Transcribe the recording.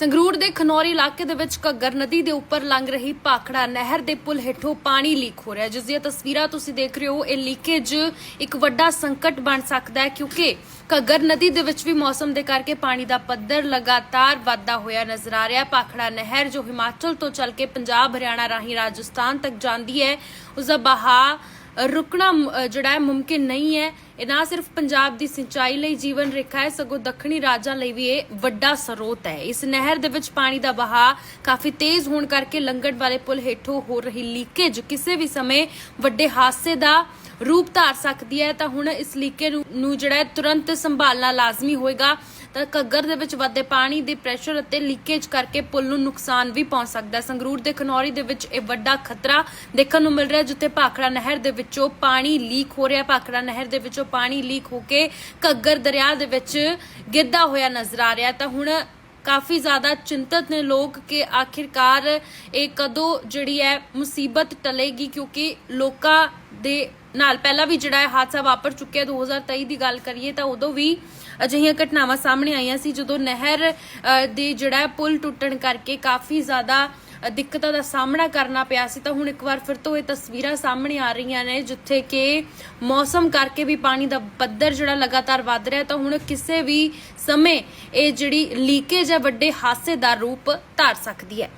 ਸੰਗਰੂਰ ਦੇ ਖਨੌਰੀ ਇਲਾਕੇ ਦੇ ਵਿੱਚ ਘੱਗਰ ਨਦੀ ਦੇ ਉੱਪਰ ਲੰਘ ਰਹੀ ਪਾਖੜਾ ਨਹਿਰ ਦੇ ਪੁਲ ਹੇਠੋਂ ਪਾਣੀ ਲੀਕ ਹੋ ਰਿਹਾ ਜਿਸ ਦੀਆਂ ਤਸਵੀਰਾਂ ਤੁਸੀਂ ਦੇਖ ਰਹੇ ਹੋ, ਇਹ ਲੀਕੇਜ ਇੱਕ ਵੱਡਾ ਸੰਕਟ ਬਣ ਸਕਦਾ ਹੈ ਕਿਉਂਕਿ ਘੱਗਰ ਨਦੀ ਦੇ ਵਿੱਚ ਵੀ ਮੌਸਮ ਦੇ ਕਰਕੇ ਪਾਣੀ ਦਾ ਪੱਧਰ ਲਗਾਤਾਰ ਵਾਧਾ ਹੋਇਆ ਨਜ਼ਰ ਆ ਰਿਹਾ ਹੈ। ਪਾਖੜਾ ਨਹਿਰ ਜੋ ਹਿਮਾਚਲ ਤੋਂ ਚੱਲ ਕੇ ਪੰਜਾਬ, ਹਰਿਆਣਾ ਰਾਹੀਂ ਰਾਜਸਥਾਨ ਤੱਕ ਜਾਂਦੀ ਹੈ, ਉਸ ਦਾ ਬਹਾਅ ਰੁਕਣਾ ਜਿਹੜਾ ਹੈ ਮੁਮਕਿਨ ਨਹੀਂ ਹੈ। ਇਹ ਨਾ ਸਿਰਫ ਪੰਜਾਬ ਦੀ ਸਿੰਚਾਈ ਲਈ ਜੀਵਨ ਰੇਖਾ ਹੈ, ਸਗੋਂ ਦੱਖਣੀ ਰਾਜਾਂ ਲਈ ਵੀ ਇਹ ਵੱਡਾ ਸਰੋਤ ਹੈ। ਇਸ ਨਹਿਰ ਦੇ ਵਿੱਚ ਪਾਣੀ ਦਾ ਵਹਾਅ ਕਾਫੀ ਤੇਜ਼ ਹੋਣ ਕਰਕੇ ਲੰਘਣ ਵਾਲੇ ਪੁਲ ਹੇਠੋਂ ਹੋ ਰਹੀ ਲੀਕੇਜ ਕਿਸੇ ਵੀ ਸਮੇਂ ਵੱਡੇ ਹਾਦਸੇ ਦਾ ਰੂਪ ਧਾਰ ਸਕਦੀ ਹੈ। ਤਾਂ ਹੁਣ ਇਸ ਲੀਕੇ ਨੂੰ ਨੂੰ ਜਿਹੜਾ ਹੈ ਤੁਰੰਤ ਸੰਭਾਲਣਾ ਲਾਜ਼ਮੀ ਹੋਏਗਾ। ਤਾਂ ਘੱਗਰ ਦੇ ਵਿੱਚ ਵੱਧਦੇ ਪਾਣੀ ਦੇ ਪ੍ਰੈਸ਼ਰ ਅਤੇ ਲੀਕੇਜ ਕਰਕੇ ਪੁਲ ਨੂੰ ਨੁਕਸਾਨ ਵੀ ਪਹੁੰਚ ਸਕਦਾ ਹੈ। ਸੰਗਰੂਰ ਦੇ ਖਨੌਰੀ ਦੇ ਵਿੱਚ ਇਹ ਵੱਡਾ ਖਤਰਾ ਦੇਖਣ ਨੂੰ ਮਿਲ ਰਿਹਾ ਜਿੱਥੇ ਭਾਖੜਾ ਨਹਿਰ ਦੇ ਵਿੱਚੋਂ ਪਾਣੀ ਲੀਕ ਹੋ ਰਿਹਾ ਭਾਖੜਾ ਨਹਿਰ ਦੇ ਵਿੱਚੋਂ ਪਾਣੀ ਲੀਕ ਹੋ ਕੇ ਘੱਗਰ ਦਰਿਆ ਦੇ ਵਿੱਚ ਗਿਰਦਾ ਹੋਇਆ ਨਜ਼ਰ ਆ ਰਿਹਾ ਤਾਂ ਹੁਣ ਕਾਫੀ ਜ਼ਿਆਦਾ ਚਿੰਤਤ ਨੇ ਲੋਕ ਕਿ ਆਖਿਰਕਾਰ ਇਹ ਕਦੋਂ ਜਿਹੜੀ ਹੈ ਮੁਸੀਬਤ ਟਲੇਗੀ, ਕਿਉਂਕਿ ਲੋਕਾਂ ਦੇ ਨਾਲ ਪਹਿਲਾਂ ਵੀ ਜਿਹੜਾ ਹੈ ਹਾਦਸਾ ਵਾਪਰ ਚੁੱਕਿਆ 2023 ਦੀ ਗੱਲ ਕਰੀਏ ਤਾਂ ਉਦੋਂ ਵੀ ਅਜਿਹੀਆਂ ਘਟਨਾਵਾਂ ਸਾਹਮਣੇ ਆਈਆਂ ਸੀ ਜਦੋਂ ਨਹਿਰ ਅ, ਦੇ ਜਿਹੜਾ ਪੁਲ ਟੁੱਟਣ ਕਰਕੇ ਕਾਫੀ ਜ਼ਿਆਦਾ ਦਿੱਕਤਾਂ ਦਾ ਸਾਹਮਣਾ ਕਰਨਾ ਪਿਆ ਸੀ। ਤਾਂ ਹੁਣ ਇੱਕ ਵਾਰ ਫਿਰ ਤੋਂ ਇਹ ਤਸਵੀਰਾਂ ਸਾਹਮਣੇ ਆ ਰਹੀਆਂ ਨੇ ਜਿੱਥੇ ਕਿ ਮੌਸਮ ਕਰਕੇ ਵੀ ਪਾਣੀ ਦਾ ਪੱਧਰ ਜਿਹੜਾ ਲਗਾਤਾਰ ਵੱਧ ਰਿਹਾ ਤਾਂ ਹੁਣ ਕਿਸੇ ਵੀ ਸਮੇਂ ਇਹ ਜਿਹੜੀ ਲੀਕੇਜ ਹੈ ਵੱਡੇ ਹਾਦਸੇ ਦਾ ਰੂਪ ਧਾਰ ਸਕਦੀ ਹੈ।